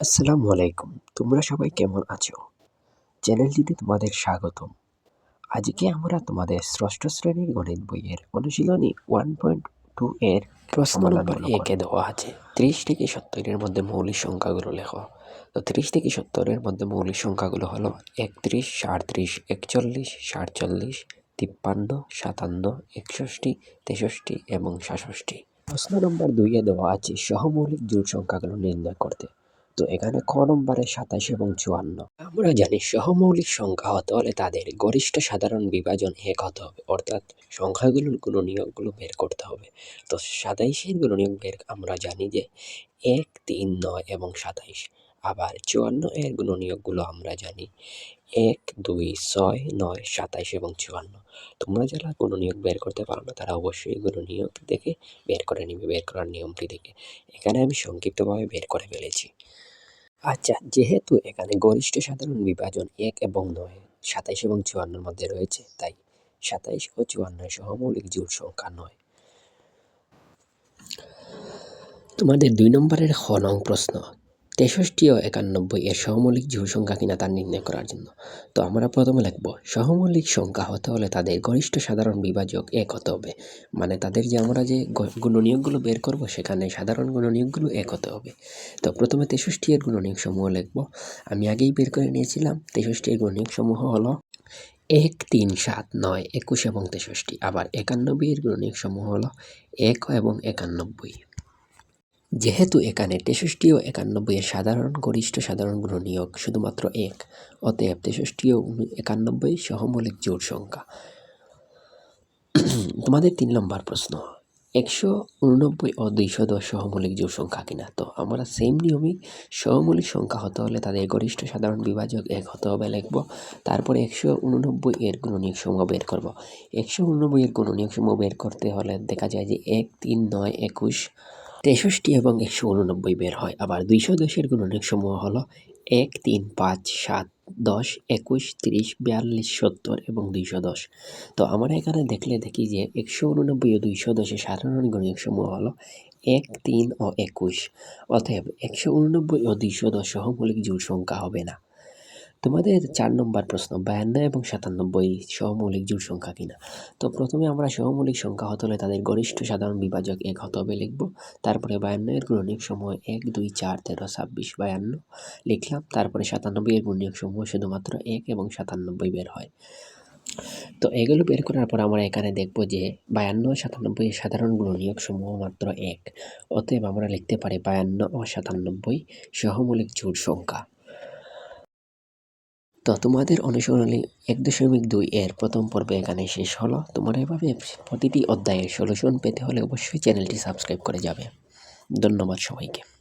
আসসালামু আলাইকুম। তোমরা সবাই কেমন আছো? চ্যানেলটিতে তোমাদের স্বাগতম। আজকে আমরা তোমাদের ষষ্ঠ শ্রেণির গণিত বইয়ের অনুশীলনী ওয়ান পয়েন্ট টু এর প্রশ্ন নম্বর একে দেওয়া আছে। ত্রিশ থেকে সত্তরের মধ্যে মৌলিক সংখ্যাগুলো লেখো। তো ত্রিশ থেকে সত্তরের মধ্যে মৌলিক সংখ্যাগুলো হলো একত্রিশ সাঁত্রিশ একচল্লিশ সাতচল্লিশ তিপ্পান্ন সাতান্ন একষষ্টি তেষষ্টি এবং সাতষট্টি। প্রশ্ন নম্বর দুইয়ে দেওয়া আছে সহমৌলিক জোড় সংখ্যাগুলো নির্ণয় করতে। তো এখানে ক নম্বরে সাতাশ এবং চুয়ান্ন। আমরা জানি সহমৌলিক সংখ্যা হতে হলে তাদের গরিষ্ঠ সাধারণ বিভাজন এক হতে হবে, অর্থাৎ সংখ্যাগুলোর গুণনীয়কগুলো বের করতে হবে। তো সাতাইশের গুণনীয়ক বের আমরা জানি যে এক, তিন, নয় এবং সাতাইশ। আবার চুয়ান্ন এর গুণনীয়কগুলো আমরা জানি এক, দুই, ছয়, নয়, সাতাইশ এবং চুয়ান্ন। তোমরা যারা গুণনীয়ক বের করতে পারো না, তারা অবশ্যই গুণনীয়ক দেখে বের করে নিবে, বের করার নিয়মটি দেখে। এখানে আমি সংক্ষিপ্তভাবে বের করে ফেলেছি। আচ্ছা যেহেতু এখানে গরিষ্ঠ সাধারণ বিভাজন এক এবং নয়, সাতাইশ এবং চুয়ান্নর মধ্যে রয়েছে, তাই সাতাইশ ও চুয়ান্ন সহমৌলিক জোড় সংখ্যা নয়। তোমাদের দুই নম্বরের খ নং প্রশ্ন তেষট্টি ও একানব্বই এর সহমৌলিক জোড় সংখ্যা কিনা তা নির্ণয় করার জন্য। তো আমরা প্রথমে লিখব সহমৌলিক সংখ্যা হতে হলে তাদের গরিষ্ঠ সাধারণ বিভাজক এক হতে হবে। মানে তাদের যে আমরা যে গুণনীয়কগুলো বের করব, সেখানে সাধারণ গুণনীয়কগুলো এক হতে হবে। তো প্রথমে তেষট্টি এর গুণনীয়ক সমূহ লিখব। আমি আগেই বের করে নিয়েছিলাম, তেষট্টি এর গুণনীয়ক সমূহ হলো এক, তিন, সাত, নয়, একুশ এবং তেষট্টি। আবার একানব্বই এর গুণনীয়ক সমূহ হলো এক এবং একানব্বই। যেহেতু এখানে তেষট্টি ও একানব্বই এর সাধারণ গরিষ্ঠ সাধারণ গুণনীয়ক শুধুমাত্র এক, অতএব তেষট্টি ও একানব্বই সহমৌলিক জোড় সংখ্যা। তোমাদের তিন নম্বর প্রশ্ন, একশো উননব্বই ও দুইশো দশ সহমৌলিক জোড় সংখ্যা কিনা? তো আমরা সেম নিয়মই সহমৌলিক সংখ্যা হতে হলে তাদের গরিষ্ঠ সাধারণ বিভাজক এক হতে হবে লিখব। তারপরে একশো উননব্বই এর গুণনীয়ক সমূহ বের করব। একশো উননব্বই এর গুণনীয়ক সমূহ বের করতে হলে দেখা যায় যে এক, তিন, নয়, একুশ তেষট্টি এবং একশো উননব্বই বের হয়। আবার দুইশো দশের গুণনীয়ক সমূহ হলো এক, তিন, পাঁচ, সাত, দশ, একুশ, তিরিশ, বিয়াল্লিশ, সত্তর এবং দুইশো দশ। তো আমরা এখানে দেখলে দেখি যে একশো উননব্বই ও দুইশো দশে সাধারণ গুণনীয়ক সমূহ হলো এক, তিন ও একুশ। অতএব একশো উননব্বই ও দুইশো দশ সহমৌলিক জোড় সংখ্যা হবে না। তোমাদের চার নম্বর প্রশ্ন, বায়ান্ন এবং সাতানব্বই সহমৌলিক জোড় সংখ্যা কিনা? তো প্রথমে আমরা সহমৌলিক সংখ্যা হতে হলে তাদের গরিষ্ঠ সাধারণ বিভাজক এক হতে হবে লিখব। তারপরে বায়ান্ন এর গুণনীয়ক সমূহ এক, দুই, চার, তেরো, ছাব্বিশ, বায়ান্ন লিখলাম। তারপরে সাতানব্বই এর গুণনীয়ক সমূহ শুধুমাত্র এক এবং সাতানব্বই বের হয়। তো এগুলো বের করার পর আমরা এখানে দেখব যে বায়ান্ন সাতানব্বই সাধারণ গুণনীয়ক সমূহ মাত্র এক। অতএব আমরা লিখতে পারি বায়ান্ন ও সাতানব্বই সহমৌলিক জোড় সংখ্যা। তো তোমাদের অনুসরণী এক দশমিক দুই এর প্রথম পর্ব এখানে শেষ হলো। তোমরা এভাবে প্রতিটি অধ্যায়ের সলিউশন পেতে হলে অবশ্যই চ্যানেলটি সাবস্ক্রাইব করে যাবে। ধন্যবাদ সবাইকে।